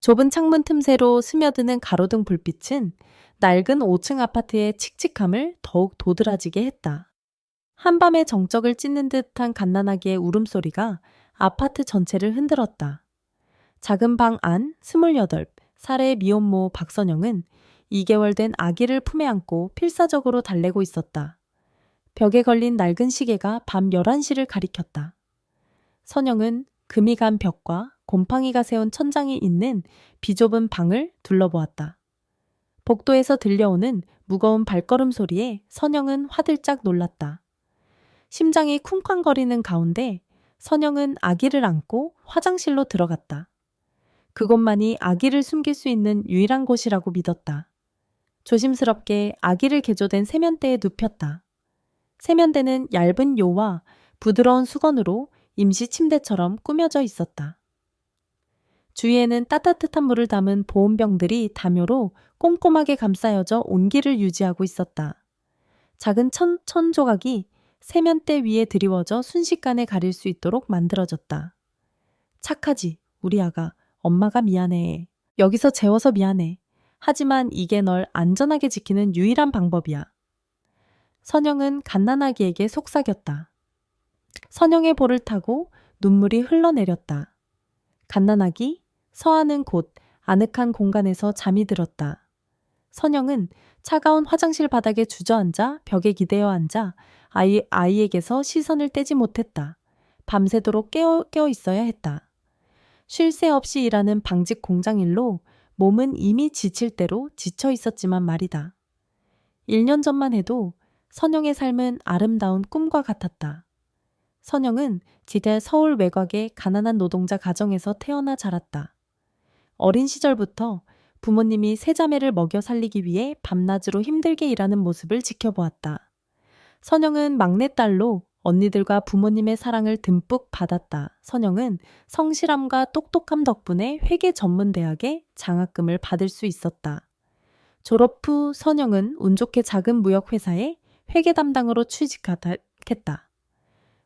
좁은 창문 틈새로 스며드는 가로등 불빛은 낡은 5층 아파트의 칙칙함을 더욱 도드라지게 했다. 한밤의 정적을 찢는 듯한 갓난아기의 울음소리가 아파트 전체를 흔들었다. 작은 방 안 28, 살의 미혼모 박선영은 2개월 된 아기를 품에 안고 필사적으로 달래고 있었다. 벽에 걸린 낡은 시계가 밤 11시를 가리켰다. 선영은 금이 간 벽과 곰팡이가 세운 천장이 있는 비좁은 방을 둘러보았다. 복도에서 들려오는 무거운 발걸음 소리에 선영은 화들짝 놀랐다. 심장이 쿵쾅거리는 가운데 선영은 아기를 안고 화장실로 들어갔다. 그곳만이 아기를 숨길 수 있는 유일한 곳이라고 믿었다. 조심스럽게 아기를 개조된 세면대에 눕혔다. 세면대는 얇은 요와 부드러운 수건으로 임시 침대처럼 꾸며져 있었다. 주위에는 따뜻한 물을 담은 보온병들이 담요로 꼼꼼하게 감싸여져 온기를 유지하고 있었다. 작은 천, 천 조각이 세면대 위에 드리워져 순식간에 가릴 수 있도록 만들어졌다. 착하지, 우리 아가. 엄마가 미안해. 여기서 재워서 미안해. 하지만 이게 널 안전하게 지키는 유일한 방법이야. 선영은 갓난아기에게 속삭였다. 선영의 볼을 타고 눈물이 흘러내렸다. 갓난아기 서하는 곳 아늑한 공간에서 잠이 들었다. 선영은 차가운 화장실 바닥에 주저앉아 벽에 기대어 앉아 아이, 아이에게서 시선을 떼지 못했다. 밤새도록 깨어, 깨어 있어야 했다. 쉴 새 없이 일하는 방직 공장 일로 몸은 이미 지칠 대로 지쳐 있었지만 말이다. 1년 전만 해도 선영의 삶은 아름다운 꿈과 같았다. 선영은 지대 서울 외곽의 가난한 노동자 가정에서 태어나 자랐다. 어린 시절부터 부모님이 세 자매를 먹여 살리기 위해 밤낮으로 힘들게 일하는 모습을 지켜보았다. 선영은 막내딸로 언니들과 부모님의 사랑을 듬뿍 받았다. 선영은 성실함과 똑똑함 덕분에 회계 전문 대학에 장학금을 받을 수 있었다. 졸업 후 선영은 운 좋게 작은 무역 회사에 회계 담당으로 취직했다.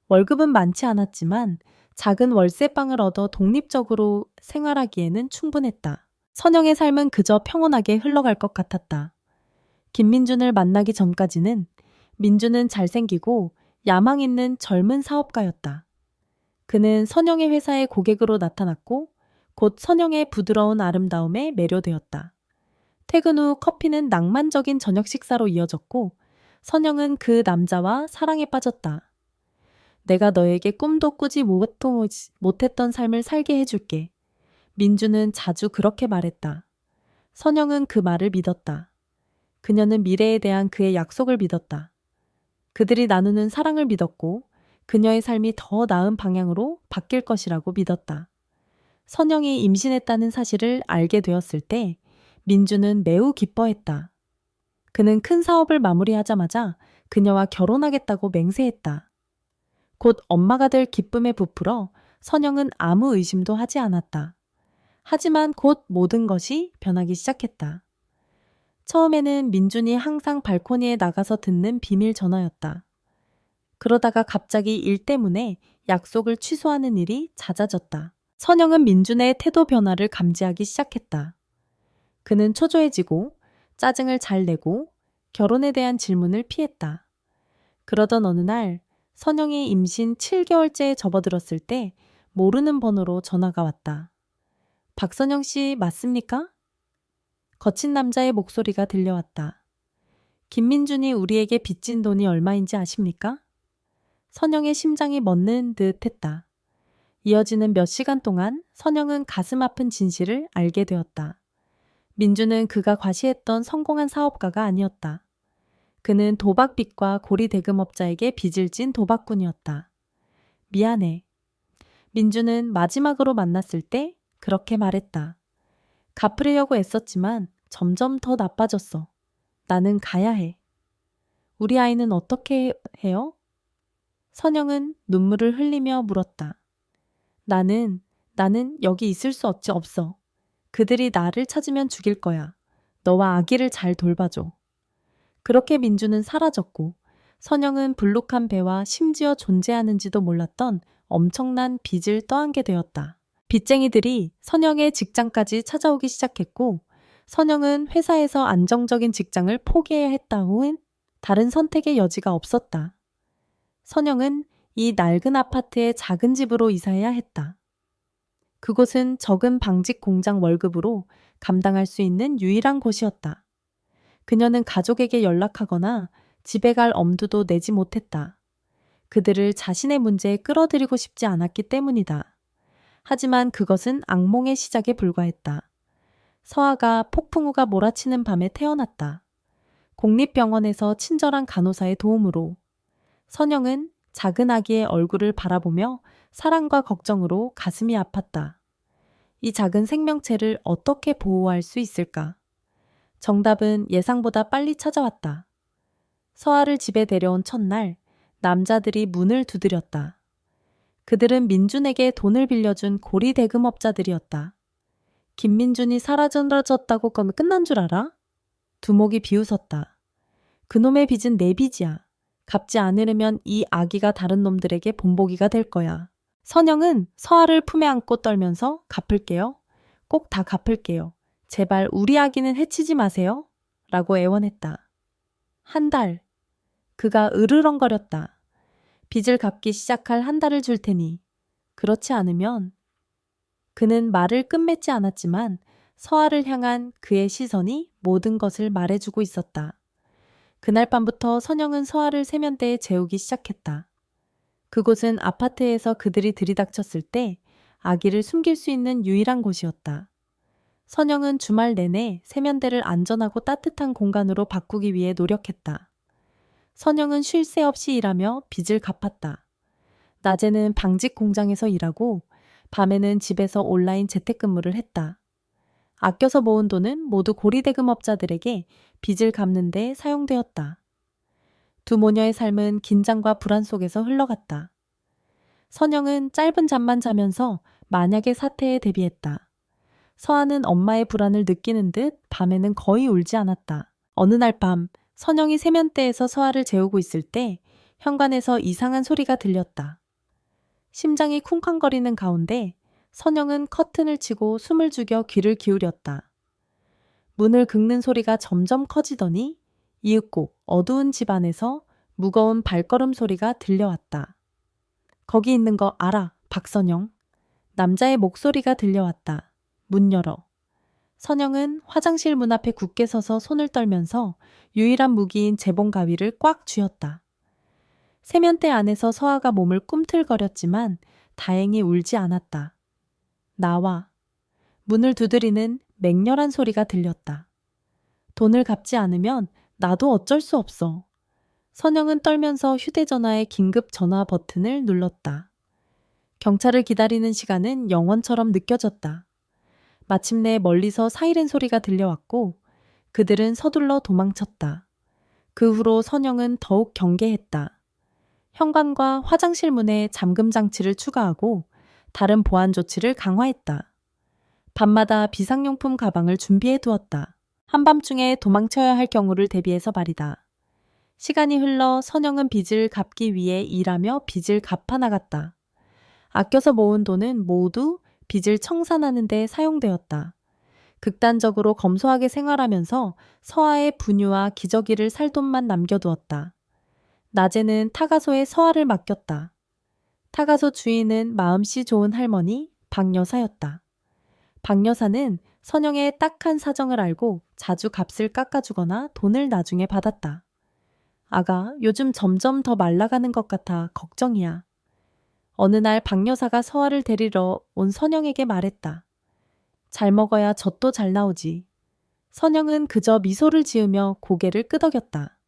월급은 많지 않았지만 작은 월세방을 얻어 독립적으로 생활하기에는 충분했다. 선영의 삶은 그저 평온하게 흘러갈 것 같았다. 김민준을 만나기 전까지는 민준은 잘생기고 야망 있는 젊은 사업가였다. 그는 선영의 회사의 고객으로 나타났고 곧 선영의 부드러운 아름다움에 매료되었다. 퇴근 후 커피는 낭만적인 저녁 식사로 이어졌고 선영은 그 남자와 사랑에 빠졌다. 내가 너에게 꿈도 꾸지 못했던 삶을 살게 해줄게. 민주는 자주 그렇게 말했다. 선영은 그 말을 믿었다. 그녀는 미래에 대한 그의 약속을 믿었다. 그들이 나누는 사랑을 믿었고 그녀의 삶이 더 나은 방향으로 바뀔 것이라고 믿었다. 선영이 임신했다는 사실을 알게 되었을 때 민주는 매우 기뻐했다. 그는 큰 사업을 마무리하자마자 그녀와 결혼하겠다고 맹세했다. 곧 엄마가 될 기쁨에 부풀어 선영은 아무 의심도 하지 않았다. 하지만 곧 모든 것이 변하기 시작했다. 처음에는 민준이 항상 발코니에 나가서 듣는 비밀 전화였다. 그러다가 갑자기 일 때문에 약속을 취소하는 일이 잦아졌다. 선영은 민준의 태도 변화를 감지하기 시작했다. 그는 초조해지고 짜증을 잘 내고 결혼에 대한 질문을 피했다. 그러던 어느 날 선영이 임신 7개월째에 접어들었을 때 모르는 번호로 전화가 왔다. 박선영 씨 맞습니까? 거친 남자의 목소리가 들려왔다. 김민준이 우리에게 빚진 돈이 얼마인지 아십니까? 선영의 심장이 멎는 듯 했다. 이어지는 몇 시간 동안 선영은 가슴 아픈 진실을 알게 되었다. 민주는 그가 과시했던 성공한 사업가가 아니었다. 그는 도박빚과 고리 대금업자에게 빚을 진 도박꾼이었다. 미안해. 민주는 마지막으로 만났을 때 그렇게 말했다. 갚으려고 애썼지만 점점 더 나빠졌어. 나는 가야 해. 우리 아이는 어떻게 해요? 선영은 눈물을 흘리며 물었다. 나는, 나는 여기 있을 수 없지 없어. 그들이 나를 찾으면 죽일 거야. 너와 아기를 잘 돌봐줘. 그렇게 민주는 사라졌고, 선영은 불룩한 배와 심지어 존재하는지도 몰랐던 엄청난 빚을 떠안게 되었다. 빚쟁이들이 선영의 직장까지 찾아오기 시작했고, 선영은 회사에서 안정적인 직장을 포기해야 했다고는 다른 선택의 여지가 없었다. 선영은 이 낡은 아파트의 작은 집으로 이사해야 했다. 그곳은 적은 방직 공장 월급으로 감당할 수 있는 유일한 곳이었다. 그녀는 가족에게 연락하거나 집에 갈 엄두도 내지 못했다. 그들을 자신의 문제에 끌어들이고 싶지 않았기 때문이다. 하지만 그것은 악몽의 시작에 불과했다. 서아가 폭풍우가 몰아치는 밤에 태어났다. 공립병원에서 친절한 간호사의 도움으로 선영은 작은 아기의 얼굴을 바라보며 사랑과 걱정으로 가슴이 아팠다. 이 작은 생명체를 어떻게 보호할 수 있을까? 정답은 예상보다 빨리 찾아왔다. 서아를 집에 데려온 첫날, 남자들이 문을 두드렸다. 그들은 민준에게 돈을 빌려준 고리 대금업자들이었다. 김민준이 사라졌다고 거면 끝난 줄 알아? 두목이 비웃었다. 그놈의 빚은 내 빚이야. 갚지 않으려면 이 아기가 다른 놈들에게 본보기가 될 거야. 선영은 서아를 품에 안고 떨면서 갚을게요. 꼭 다 갚을게요. 제발 우리 아기는 해치지 마세요. 라고 애원했다. 한 달. 그가 으르렁거렸다. 빚을 갚기 시작할 한 달을 줄 테니. 그렇지 않으면 그는 말을 끝맺지 않았지만 서아를 향한 그의 시선이 모든 것을 말해주고 있었다. 그날 밤부터 선영은 서아를 세면대에 재우기 시작했다. 그곳은 아파트에서 그들이 들이닥쳤을 때 아기를 숨길 수 있는 유일한 곳이었다. 선영은 주말 내내 세면대를 안전하고 따뜻한 공간으로 바꾸기 위해 노력했다. 선영은 쉴 새 없이 일하며 빚을 갚았다. 낮에는 방직 공장에서 일하고 밤에는 집에서 온라인 재택근무를 했다. 아껴서 모은 돈은 모두 고리대금업자들에게 빚을 갚는 데 사용되었다. 두 모녀의 삶은 긴장과 불안 속에서 흘러갔다. 선영은 짧은 잠만 자면서 만약의 사태에 대비했다. 서아는 엄마의 불안을 느끼는 듯 밤에는 거의 울지 않았다. 어느 날 밤, 선영이 세면대에서 서아를 재우고 있을 때 현관에서 이상한 소리가 들렸다. 심장이 쿵쾅거리는 가운데 선영은 커튼을 치고 숨을 죽여 귀를 기울였다. 문을 긁는 소리가 점점 커지더니 이윽고 어두운 집 안에서 무거운 발걸음 소리가 들려왔다. 거기 있는 거 알아, 박선영. 남자의 목소리가 들려왔다. 문 열어. 선영은 화장실 문 앞에 굳게 서서 손을 떨면서 유일한 무기인 재봉 가위를 꽉 쥐었다. 세면대 안에서 서아가 몸을 꿈틀거렸지만 다행히 울지 않았다. 나와. 문을 두드리는 맹렬한 소리가 들렸다. 돈을 갚지 않으면 나도 어쩔 수 없어. 선영은 떨면서 휴대전화의 긴급 전화 버튼을 눌렀다. 경찰을 기다리는 시간은 영원처럼 느껴졌다. 마침내 멀리서 사이렌 소리가 들려왔고 그들은 서둘러 도망쳤다. 그 후로 선영은 더욱 경계했다. 현관과 화장실 문에 잠금 장치를 추가하고 다른 보안 조치를 강화했다. 밤마다 비상용품 가방을 준비해 두었다. 한밤중에 도망쳐야 할 경우를 대비해서 말이다. 시간이 흘러 선영은 빚을 갚기 위해 일하며 빚을 갚아 나갔다. 아껴서 모은 돈은 모두 빚을 청산하는 데 사용되었다. 극단적으로 검소하게 생활하면서 서아의 분유와 기저귀를 살 돈만 남겨두었다. 낮에는 타가소에 서아를 맡겼다. 타가소 주인은 마음씨 좋은 할머니 박여사였다. 박여사는 선영의 딱한 사정을 알고 자주 값을 깎아주거나 돈을 나중에 받았다. 아가, 요즘 점점 더 말라가는 것 같아 걱정이야. 어느 날 박 여사가 서아를 데리러 온 선영에게 말했다. 잘 먹어야 젖도 잘 나오지. 선영은 그저 미소를 지으며 고개를 끄덕였다.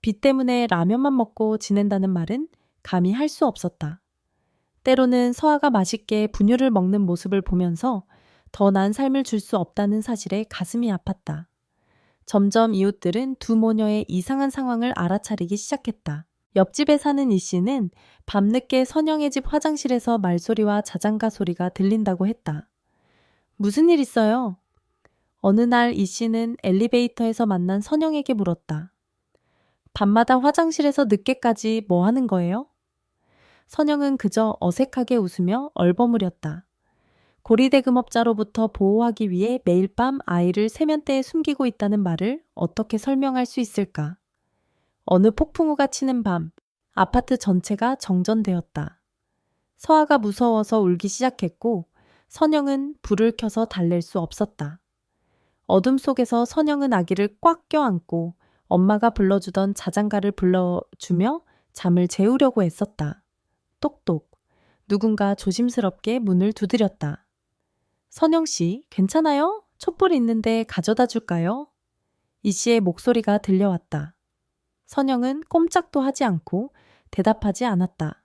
빚 때문에 라면만 먹고 지낸다는 말은 감히 할 수 없었다. 때로는 서아가 맛있게 분유를 먹는 모습을 보면서 더 나은 삶을 줄 수 없다는 사실에 가슴이 아팠다. 점점 이웃들은 두 모녀의 이상한 상황을 알아차리기 시작했다. 옆집에 사는 이 씨는 밤늦게 선영의 집 화장실에서 말소리와 자장가 소리가 들린다고 했다. 무슨 일 있어요? 어느 날 이 씨는 엘리베이터에서 만난 선영에게 물었다. 밤마다 화장실에서 늦게까지 뭐 하는 거예요? 선영은 그저 어색하게 웃으며 얼버무렸다. 고리대금업자로부터 보호하기 위해 매일 밤 아이를 세면대에 숨기고 있다는 말을 어떻게 설명할 수 있을까? 어느 폭풍우가 치는 밤, 아파트 전체가 정전되었다. 서아가 무서워서 울기 시작했고, 선영은 불을 켜서 달랠 수 없었다. 어둠 속에서 선영은 아기를 꽉 껴안고 엄마가 불러주던 자장가를 불러주며 잠을 재우려고 애썼다. 똑똑. 누군가 조심스럽게 문을 두드렸다. 선영 씨, 괜찮아요? 촛불 있는데 가져다 줄까요? 이 씨의 목소리가 들려왔다. 선영은 꼼짝도 하지 않고 대답하지 않았다.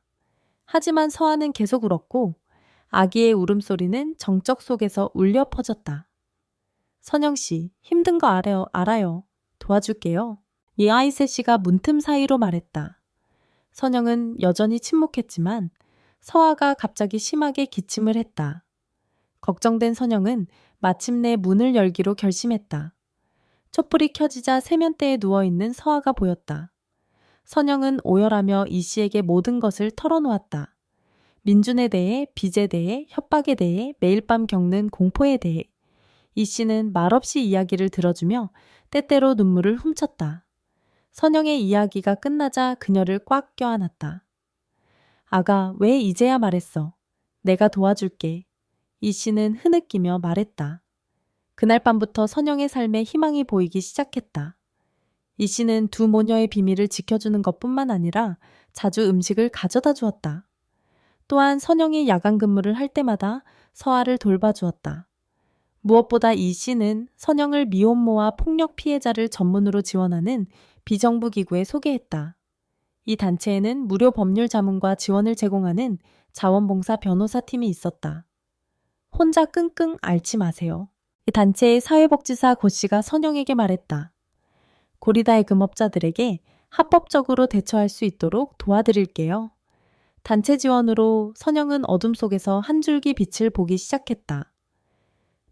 하지만 서아는 계속 울었고 아기의 울음소리는 정적 속에서 울려 퍼졌다. 선영 씨, 힘든 거 알아요, 알아요. 도와줄게요. 이아이세 씨가 문틈 사이로 말했다. 선영은 여전히 침묵했지만 서아가 갑자기 심하게 기침을 했다. 걱정된 선영은 마침내 문을 열기로 결심했다. 촛불이 켜지자 세면대에 누워있는 서아가 보였다. 선영은 오열하며 이 씨에게 모든 것을 털어놓았다. 민준에 대해, 빚에 대해, 협박에 대해, 매일 밤 겪는 공포에 대해. 이 씨는 말없이 이야기를 들어주며 때때로 눈물을 훔쳤다. 선영의 이야기가 끝나자 그녀를 꽉 껴안았다. 아가, 왜 이제야 말했어? 내가 도와줄게. 이 씨는 흐느끼며 말했다. 그날 밤부터 선영의 삶에 희망이 보이기 시작했다. 이 씨는 두 모녀의 비밀을 지켜주는 것 뿐만 아니라 자주 음식을 가져다 주었다. 또한 선영이 야간 근무를 할 때마다 서아를 돌봐주었다. 무엇보다 이 씨는 선영을 미혼모와 폭력 피해자를 전문으로 지원하는 비정부 기구에 소개했다. 이 단체에는 무료 법률 자문과 지원을 제공하는 자원봉사 변호사 팀이 있었다. 혼자 끙끙 앓지 마세요. 이 단체의 사회복지사 고 씨가 선영에게 말했다. 고리다의 금업자들에게 합법적으로 대처할 수 있도록 도와드릴게요. 단체 지원으로 선영은 어둠 속에서 한 줄기 빛을 보기 시작했다.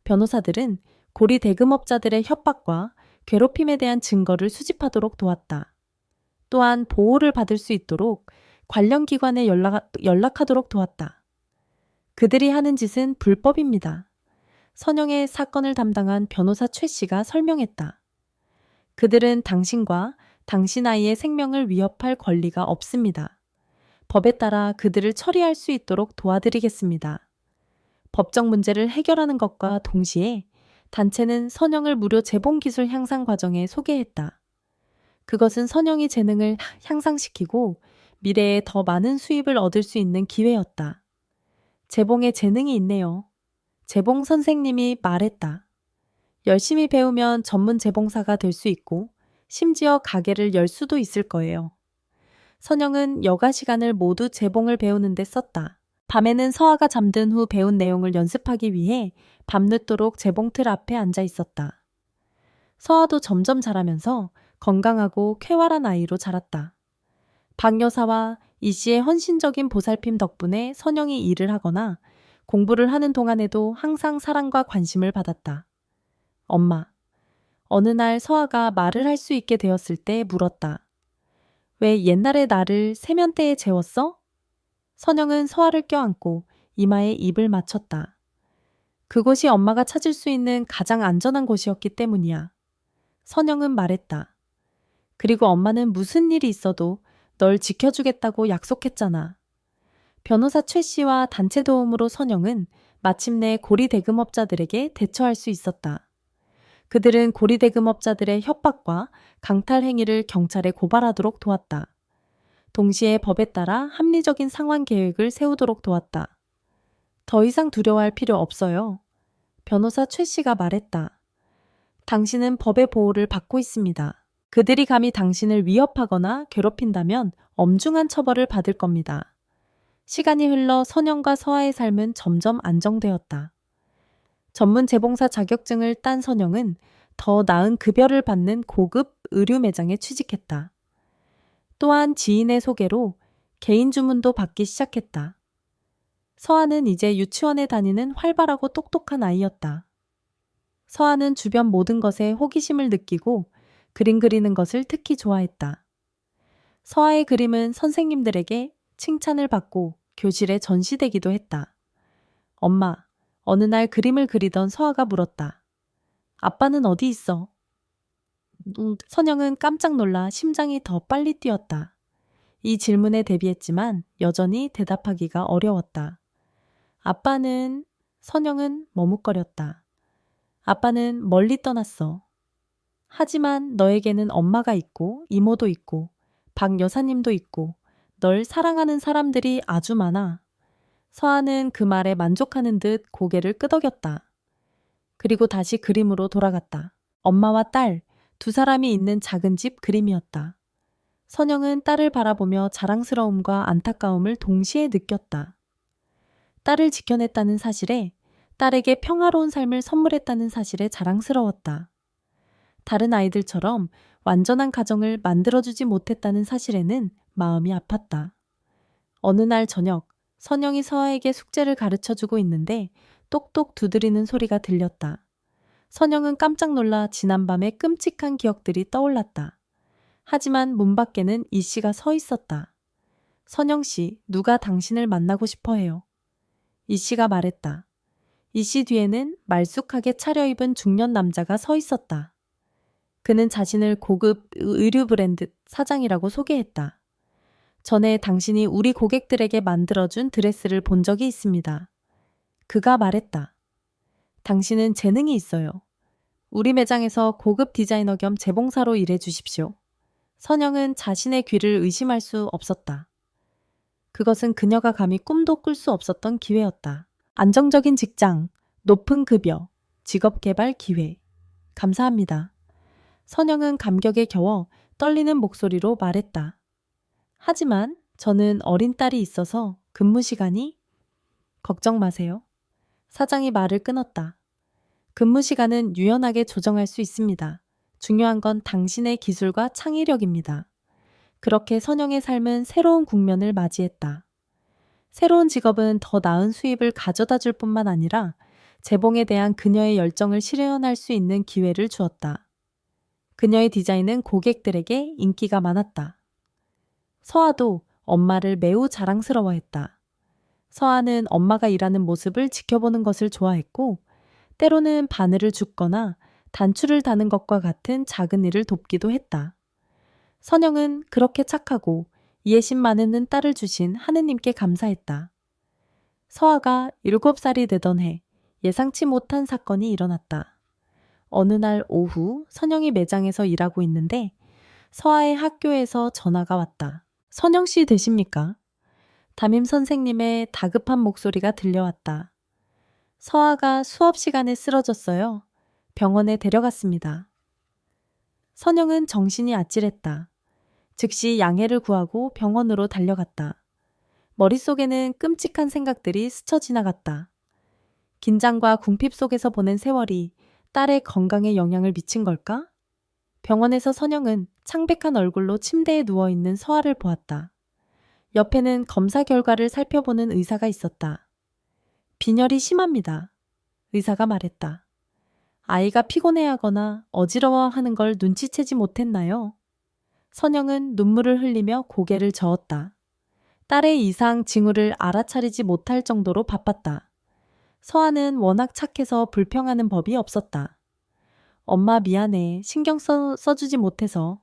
변호사들은 고리 대금업자들의 협박과 괴롭힘에 대한 증거를 수집하도록 도왔다. 또한 보호를 받을 수 있도록 관련 기관에 연락, 연락하도록 도왔다. 그들이 하는 짓은 불법입니다. 선영의 사건을 담당한 변호사 최 씨가 설명했다. 그들은 당신과 당신 아이의 생명을 위협할 권리가 없습니다. 법에 따라 그들을 처리할 수 있도록 도와드리겠습니다. 법적 문제를 해결하는 것과 동시에 단체는 선영을 무료 재봉 기술 향상 과정에 소개했다. 그것은 선영이 재능을 향상시키고 미래에 더 많은 수입을 얻을 수 있는 기회였다. 재봉에 재능이 있네요. 재봉 선생님이 말했다. 열심히 배우면 전문 재봉사가 될 수 있고 심지어 가게를 열 수도 있을 거예요. 선영은 여가 시간을 모두 재봉을 배우는 데 썼다. 밤에는 서아가 잠든 후 배운 내용을 연습하기 위해 밤늦도록 재봉틀 앞에 앉아 있었다. 서아도 점점 자라면서 건강하고 쾌활한 아이로 자랐다. 박 여사와 이 씨의 헌신적인 보살핌 덕분에 선영이 일을 하거나 공부를 하는 동안에도 항상 사랑과 관심을 받았다. 엄마. 어느 날 서아가 말을 할 수 있게 되었을 때 물었다. 왜 옛날에 나를 세면대에 재웠어? 선영은 서아를 껴안고 이마에 입을 맞췄다. 그곳이 엄마가 찾을 수 있는 가장 안전한 곳이었기 때문이야. 선영은 말했다. 그리고 엄마는 무슨 일이 있어도 널 지켜주겠다고 약속했잖아. 변호사 최 씨와 단체 도움으로 선영은 마침내 고리 대금업자들에게 대처할 수 있었다. 그들은 고리 대금업자들의 협박과 강탈 행위를 경찰에 고발하도록 도왔다. 동시에 법에 따라 합리적인 상환 계획을 세우도록 도왔다. 더 이상 두려워할 필요 없어요. 변호사 최 씨가 말했다. 당신은 법의 보호를 받고 있습니다. 그들이 감히 당신을 위협하거나 괴롭힌다면 엄중한 처벌을 받을 겁니다. 시간이 흘러 선영과 서아의 삶은 점점 안정되었다. 전문 재봉사 자격증을 딴 선영은 더 나은 급여를 받는 고급 의류 매장에 취직했다. 또한 지인의 소개로 개인 주문도 받기 시작했다. 서아는 이제 유치원에 다니는 활발하고 똑똑한 아이였다. 서아는 주변 모든 것에 호기심을 느끼고 그림 그리는 것을 특히 좋아했다. 서아의 그림은 선생님들에게 칭찬을 받고 교실에 전시되기도 했다. 엄마, 어느 날 그림을 그리던 서아가 물었다. 아빠는 어디 있어? 음, 선영은 깜짝 놀라 심장이 더 빨리 뛰었다. 이 질문에 대비했지만 여전히 대답하기가 어려웠다. 아빠는, 선영은 머뭇거렸다. 아빠는 멀리 떠났어. 하지만 너에게는 엄마가 있고, 이모도 있고, 박 여사님도 있고, 널 사랑하는 사람들이 아주 많아. 서아는 그 말에 만족하는 듯 고개를 끄덕였다. 그리고 다시 그림으로 돌아갔다. 엄마와 딸, 두 사람이 있는 작은 집 그림이었다. 선영은 딸을 바라보며 자랑스러움과 안타까움을 동시에 느꼈다. 딸을 지켜냈다는 사실에 딸에게 평화로운 삶을 선물했다는 사실에 자랑스러웠다. 다른 아이들처럼 완전한 가정을 만들어주지 못했다는 사실에는 마음이 아팠다. 어느 날 저녁, 선영이 서아에게 숙제를 가르쳐 주고 있는데 똑똑 두드리는 소리가 들렸다. 선영은 깜짝 놀라 지난밤의 끔찍한 기억들이 떠올랐다. 하지만 문 밖에는 이 씨가 서 있었다. 선영 씨, 누가 당신을 만나고 싶어 해요. 이 씨가 말했다. 이 씨 뒤에는 말쑥하게 차려입은 중년 남자가 서 있었다. 그는 자신을 고급 의류 브랜드 사장이라고 소개했다. 전에 당신이 우리 고객들에게 만들어준 드레스를 본 적이 있습니다. 그가 말했다. 당신은 재능이 있어요. 우리 매장에서 고급 디자이너 겸 재봉사로 일해 주십시오. 선영은 자신의 귀를 의심할 수 없었다. 그것은 그녀가 감히 꿈도 꿀 수 없었던 기회였다. 안정적인 직장, 높은 급여, 직업 개발 기회. 감사합니다. 선영은 감격에 겨워 떨리는 목소리로 말했다. 하지만 저는 어린 딸이 있어서 근무 시간이 걱정 마세요. 사장이 말을 끊었다. 근무 시간은 유연하게 조정할 수 있습니다. 중요한 건 당신의 기술과 창의력입니다. 그렇게 선영의 삶은 새로운 국면을 맞이했다. 새로운 직업은 더 나은 수입을 가져다 줄 뿐만 아니라 재봉에 대한 그녀의 열정을 실현할 수 있는 기회를 주었다. 그녀의 디자인은 고객들에게 인기가 많았다. 서아도 엄마를 매우 자랑스러워했다. 서아는 엄마가 일하는 모습을 지켜보는 것을 좋아했고, 때로는 바늘을 줍거나 단추를 다는 것과 같은 작은 일을 돕기도 했다. 선영은 그렇게 착하고 이해심 많은 딸을 주신 하느님께 감사했다. 서아가 7살이 되던 해 예상치 못한 사건이 일어났다. 어느 날 오후 선영이 매장에서 일하고 있는데 서아의 학교에서 전화가 왔다. 선영 씨 되십니까? 담임 선생님의 다급한 목소리가 들려왔다. 서아가 수업 시간에 쓰러졌어요. 병원에 데려갔습니다. 선영은 정신이 아찔했다. 즉시 양해를 구하고 병원으로 달려갔다. 머릿속에는 끔찍한 생각들이 스쳐 지나갔다. 긴장과 궁핍 속에서 보낸 세월이 딸의 건강에 영향을 미친 걸까? 병원에서 선영은 창백한 얼굴로 침대에 누워있는 서아를 보았다. 옆에는 검사 결과를 살펴보는 의사가 있었다. 빈혈이 심합니다. 의사가 말했다. 아이가 피곤해하거나 어지러워하는 걸 눈치채지 못했나요? 선영은 눈물을 흘리며 고개를 저었다. 딸의 이상 징후를 알아차리지 못할 정도로 바빴다. 서아는 워낙 착해서 불평하는 법이 없었다. 엄마 미안해. 신경 써, 써주지 못해서.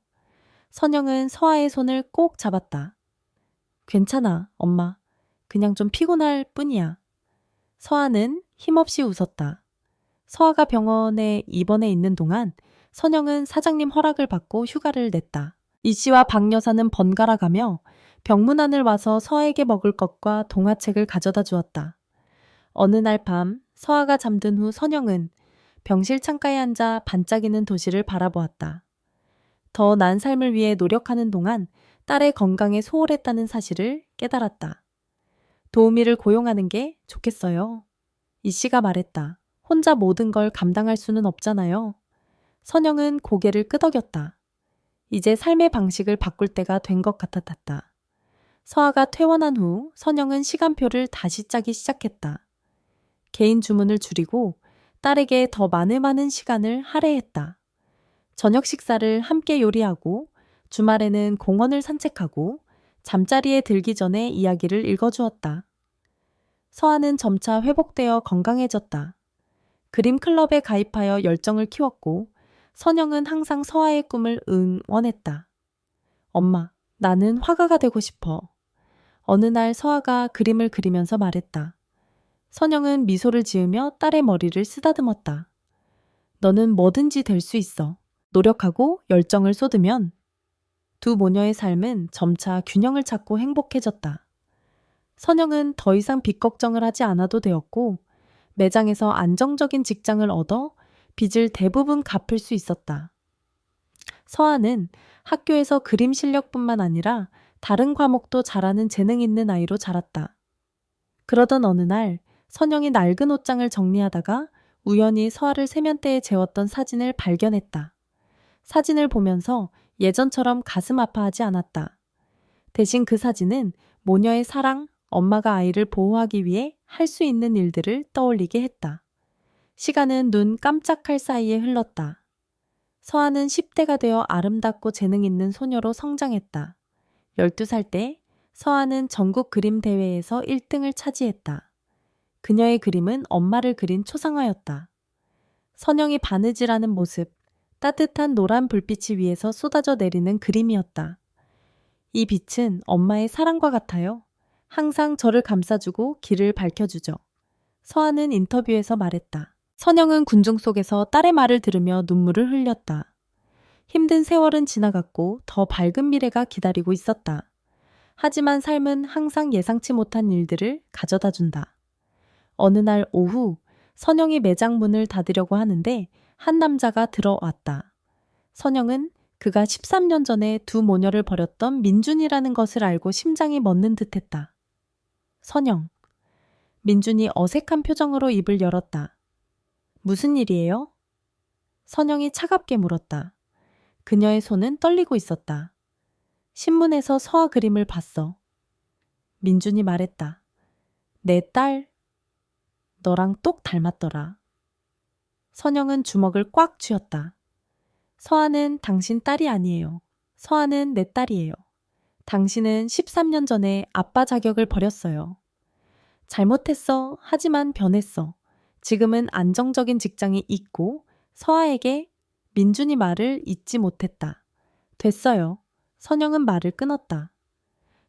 선영은 서아의 손을 꼭 잡았다. 괜찮아, 엄마. 그냥 좀 피곤할 뿐이야. 서아는 힘없이 웃었다. 서아가 병원에 입원해 있는 동안 선영은 사장님 허락을 받고 휴가를 냈다. 이 씨와 박 여사는 번갈아 가며 병문안을 와서 서아에게 먹을 것과 동화책을 가져다 주었다. 어느 날 밤 서아가 잠든 후 선영은 병실 창가에 앉아 반짝이는 도시를 바라보았다. 더 나은 삶을 위해 노력하는 동안 딸의 건강에 소홀했다는 사실을 깨달았다. 도우미를 고용하는 게 좋겠어요. 이 씨가 말했다. 혼자 모든 걸 감당할 수는 없잖아요. 선영은 고개를 끄덕였다. 이제 삶의 방식을 바꿀 때가 된 것 같았다. 서아가 퇴원한 후 선영은 시간표를 다시 짜기 시작했다. 개인 주문을 줄이고 딸에게 더 많은 많은 시간을 할애했다. 저녁 식사를 함께 요리하고 주말에는 공원을 산책하고 잠자리에 들기 전에 이야기를 읽어주었다. 서아는 점차 회복되어 건강해졌다. 그림 클럽에 가입하여 열정을 키웠고 선영은 항상 서아의 꿈을 응원했다. 엄마, 나는 화가가 되고 싶어. 어느 날 서아가 그림을 그리면서 말했다. 선영은 미소를 지으며 딸의 머리를 쓰다듬었다. 너는 뭐든지 될 수 있어. 노력하고 열정을 쏟으면 두 모녀의 삶은 점차 균형을 찾고 행복해졌다. 선영은 더 이상 빚 걱정을 하지 않아도 되었고 매장에서 안정적인 직장을 얻어 빚을 대부분 갚을 수 있었다. 서아는 학교에서 그림 실력뿐만 아니라 다른 과목도 잘하는 재능 있는 아이로 자랐다. 그러던 어느 날 선영이 낡은 옷장을 정리하다가 우연히 서아를 세면대에 재웠던 사진을 발견했다. 사진을 보면서 예전처럼 가슴 아파하지 않았다. 대신 그 사진은 모녀의 사랑, 엄마가 아이를 보호하기 위해 할 수 있는 일들을 떠올리게 했다. 시간은 눈 깜짝할 사이에 흘렀다. 서아는 10대가 되어 아름답고 재능 있는 소녀로 성장했다. 12살 때 서아는 전국 그림 대회에서 1등을 차지했다. 그녀의 그림은 엄마를 그린 초상화였다. 선영이 바느질하는 모습, 따뜻한 노란 불빛이 위에서 쏟아져 내리는 그림이었다. 이 빛은 엄마의 사랑과 같아요. 항상 저를 감싸주고 길을 밝혀주죠. 서아는 인터뷰에서 말했다. 선영은 군중 속에서 딸의 말을 들으며 눈물을 흘렸다. 힘든 세월은 지나갔고 더 밝은 미래가 기다리고 있었다. 하지만 삶은 항상 예상치 못한 일들을 가져다 준다. 어느 날 오후 선영이 매장 문을 닫으려고 하는데 한 남자가 들어왔다. 선영은 그가 13년 전에 두 모녀를 버렸던 민준이라는 것을 알고 심장이 멎는 듯 했다. 선영. 민준이 어색한 표정으로 입을 열었다. 무슨 일이에요? 선영이 차갑게 물었다. 그녀의 손은 떨리고 있었다. 신문에서 서화 그림을 봤어. 민준이 말했다. 내 딸, 너랑 똑 닮았더라. 선영은 주먹을 꽉 쥐었다. 서아는 당신 딸이 아니에요. 서아는 내 딸이에요. 당신은 13년 전에 아빠 자격을 버렸어요. 잘못했어. 하지만 변했어. 지금은 안정적인 직장이 있고 서아에게 민준이 말을 잊지 못했다. 됐어요. 선영은 말을 끊었다.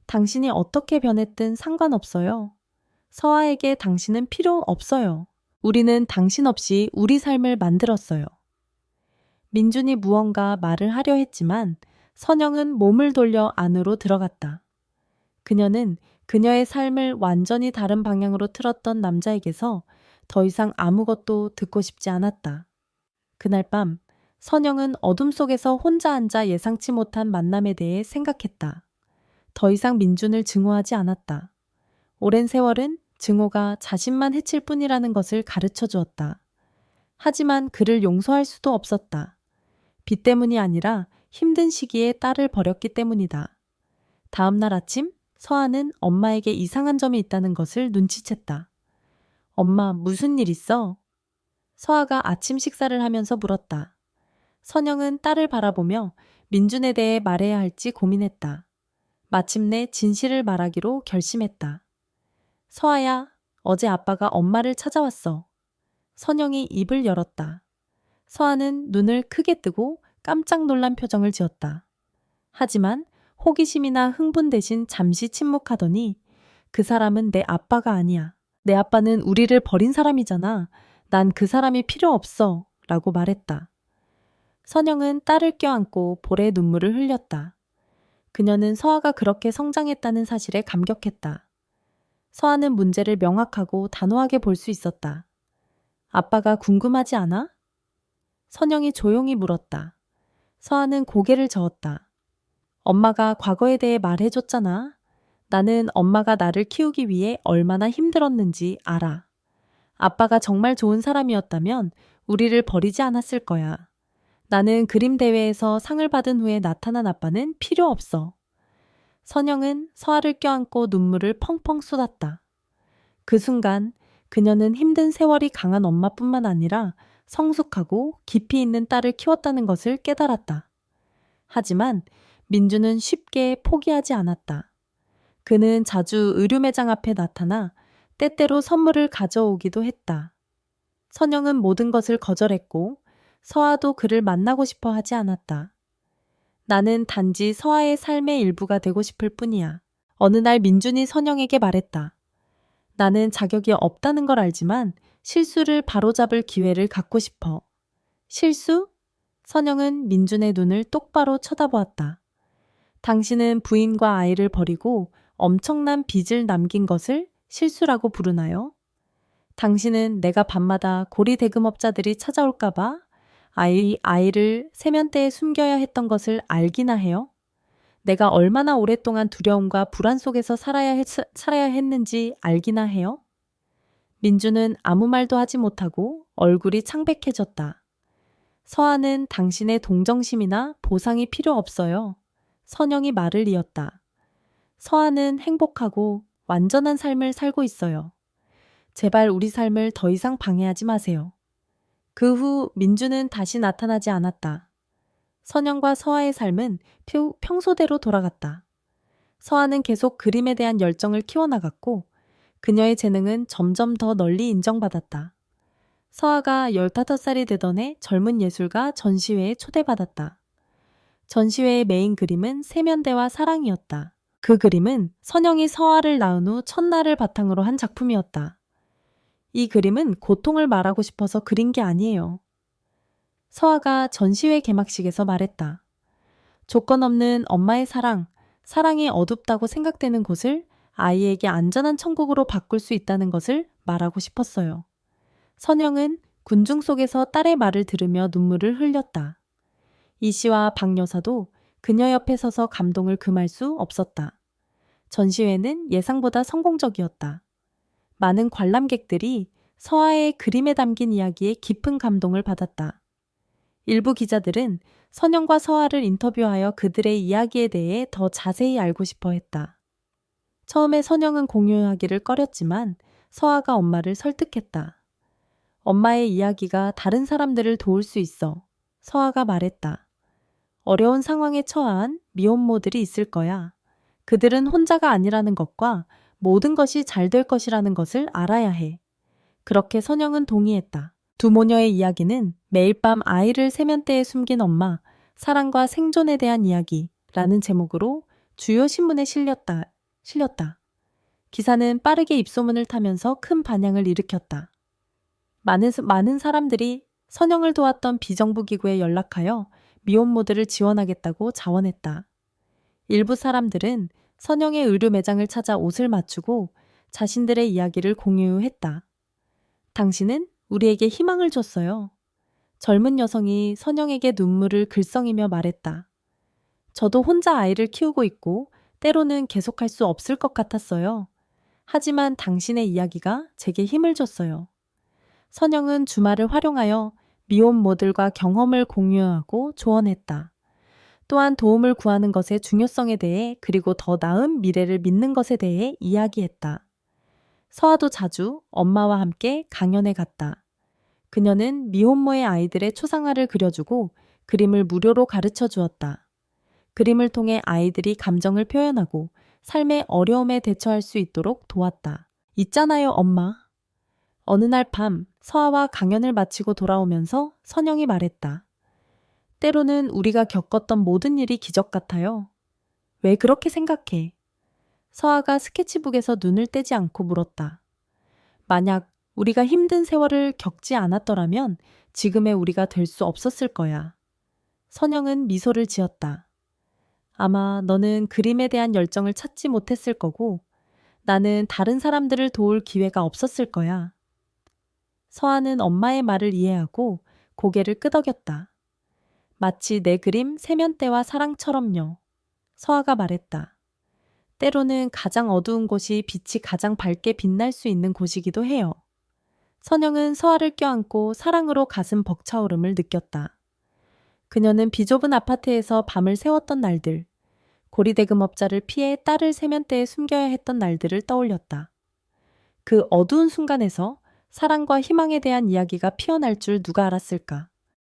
당신이 어떻게 변했든 상관없어요. 서아에게 당신은 필요 없어요. 우리는 당신 없이 우리 삶을 만들었어요. 민준이 무언가 말을 하려 했지만 선영은 몸을 돌려 안으로 들어갔다. 그녀는 그녀의 삶을 완전히 다른 방향으로 틀었던 남자에게서 더 이상 아무것도 듣고 싶지 않았다. 그날 밤 선영은 어둠 속에서 혼자 앉아 예상치 못한 만남에 대해 생각했다. 더 이상 민준을 증오하지 않았다. 오랜 세월은 증오가 자신만 해칠 뿐이라는 것을 가르쳐 주었다. 하지만 그를 용서할 수도 없었다. 빚 때문이 아니라 힘든 시기에 딸을 버렸기 때문이다. 다음 날 아침 서아는 엄마에게 이상한 점이 있다는 것을 눈치챘다. 엄마, 무슨 일 있어? 서아가 아침 식사를 하면서 물었다. 선영은 딸을 바라보며 민준에 대해 말해야 할지 고민했다. 마침내 진실을 말하기로 결심했다. 서아야, 어제 아빠가 엄마를 찾아왔어. 선영이 입을 열었다. 서아는 눈을 크게 뜨고 깜짝 놀란 표정을 지었다. 하지만 호기심이나 흥분 대신 잠시 침묵하더니 그 사람은 내 아빠가 아니야. 내 아빠는 우리를 버린 사람이잖아. 난 그 사람이 필요 없어. 라고 말했다. 선영은 딸을 껴안고 볼에 눈물을 흘렸다. 그녀는 서아가 그렇게 성장했다는 사실에 감격했다. 서아는 문제를 명확하고 단호하게 볼 수 있었다. 아빠가 궁금하지 않아? 선영이 조용히 물었다. 서아는 고개를 저었다. 엄마가 과거에 대해 말해줬잖아. 나는 엄마가 나를 키우기 위해 얼마나 힘들었는지 알아. 아빠가 정말 좋은 사람이었다면 우리를 버리지 않았을 거야. 나는 그림 대회에서 상을 받은 후에 나타난 아빠는 필요 없어. 선영은 서아를 껴안고 눈물을 펑펑 쏟았다. 그 순간 그녀는 힘든 세월이 강한 엄마뿐만 아니라 성숙하고 깊이 있는 딸을 키웠다는 것을 깨달았다. 하지만 민주는 쉽게 포기하지 않았다. 그는 자주 의류 매장 앞에 나타나 때때로 선물을 가져오기도 했다. 선영은 모든 것을 거절했고 서아도 그를 만나고 싶어 하지 않았다. 나는 단지 서아의 삶의 일부가 되고 싶을 뿐이야. 어느 날 민준이 선영에게 말했다. 나는 자격이 없다는 걸 알지만 실수를 바로잡을 기회를 갖고 싶어. 실수? 선영은 민준의 눈을 똑바로 쳐다보았다. 당신은 부인과 아이를 버리고 엄청난 빚을 남긴 것을 실수라고 부르나요? 당신은 내가 밤마다 고리 대금업자들이 찾아올까봐 아이, 아이를 세면대에 숨겨야 했던 것을 알기나 해요? 내가 얼마나 오랫동안 두려움과 불안 속에서 살아야, 했, 살아야 했는지 알기나 해요? 민주는 아무 말도 하지 못하고 얼굴이 창백해졌다. 서아는 당신의 동정심이나 보상이 필요 없어요. 선영이 말을 이었다. 서아는 행복하고 완전한 삶을 살고 있어요. 제발 우리 삶을 더 이상 방해하지 마세요. 그 후 민주는 다시 나타나지 않았다. 선영과 서아의 삶은 평소대로 돌아갔다. 서아는 계속 그림에 대한 열정을 키워나갔고 그녀의 재능은 점점 더 널리 인정받았다. 서아가 15살이 되던 해 젊은 예술가 전시회에 초대받았다. 전시회의 메인 그림은 세면대와 사랑이었다. 그 그림은 선영이 서아를 낳은 후 첫날을 바탕으로 한 작품이었다. 이 그림은 고통을 말하고 싶어서 그린 게 아니에요. 서아가 전시회 개막식에서 말했다. 조건 없는 엄마의 사랑, 사랑이 어둡다고 생각되는 곳을 아이에게 안전한 천국으로 바꿀 수 있다는 것을 말하고 싶었어요. 선영은 군중 속에서 딸의 말을 들으며 눈물을 흘렸다. 이 씨와 박 여사도 그녀 옆에 서서 감동을 금할 수 없었다. 전시회는 예상보다 성공적이었다. 많은 관람객들이 서아의 그림에 담긴 이야기에 깊은 감동을 받았다. 일부 기자들은 선영과 서아를 인터뷰하여 그들의 이야기에 대해 더 자세히 알고 싶어 했다. 처음에 선영은 공유하기를 꺼렸지만 서아가 엄마를 설득했다. 엄마의 이야기가 다른 사람들을 도울 수 있어. 서아가 말했다. 어려운 상황에 처한 미혼모들이 있을 거야. 그들은 혼자가 아니라는 것과 모든 것이 잘 될 것이라는 것을 알아야 해. 그렇게 선영은 동의했다. 두 모녀의 이야기는 매일 밤 아이를 세면대에 숨긴 엄마, 사랑과 생존에 대한 이야기라는 제목으로 주요 신문에 실렸다. 실렸다. 기사는 빠르게 입소문을 타면서 큰 반향을 일으켰다. 많은, 많은 사람들이 선영을 도왔던 비정부 기구에 연락하여 미혼모들을 지원하겠다고 자원했다. 일부 사람들은 선영의 의류 매장을 찾아 옷을 맞추고 자신들의 이야기를 공유했다. 당신은 우리에게 희망을 줬어요. 젊은 여성이 선영에게 눈물을 글썽이며 말했다. 저도 혼자 아이를 키우고 있고 때로는 계속할 수 없을 것 같았어요. 하지만 당신의 이야기가 제게 힘을 줬어요. 선영은 주말을 활용하여 미혼모들과 경험을 공유하고 조언했다. 또한 도움을 구하는 것의 중요성에 대해 그리고 더 나은 미래를 믿는 것에 대해 이야기했다. 서아도 자주 엄마와 함께 강연에 갔다. 그녀는 미혼모의 아이들의 초상화를 그려주고 그림을 무료로 가르쳐 주었다. 그림을 통해 아이들이 감정을 표현하고 삶의 어려움에 대처할 수 있도록 도왔다. 있잖아요, 엄마. 어느 날 밤 서아와 강연을 마치고 돌아오면서 선영이 말했다. 때로는 우리가 겪었던 모든 일이 기적 같아요. 왜 그렇게 생각해? 서아가 스케치북에서 눈을 떼지 않고 물었다. 만약 우리가 힘든 세월을 겪지 않았더라면 지금의 우리가 될 수 없었을 거야. 선영은 미소를 지었다. 아마 너는 그림에 대한 열정을 찾지 못했을 거고 나는 다른 사람들을 도울 기회가 없었을 거야. 서아는 엄마의 말을 이해하고 고개를 끄덕였다. 마치 내 그림 세면대와 사랑처럼요. 서아가 말했다. 때로는 가장 어두운 곳이 빛이 가장 밝게 빛날 수 있는 곳이기도 해요. 선영은 서아를 껴안고 사랑으로 가슴 벅차오름을 느꼈다. 그녀는 비좁은 아파트에서 밤을 새웠던 날들, 고리대금업자를 피해 딸을 세면대에 숨겨야 했던 날들을 떠올렸다. 그 어두운 순간에서 사랑과 희망에 대한 이야기가 피어날 줄 누가 알았을까?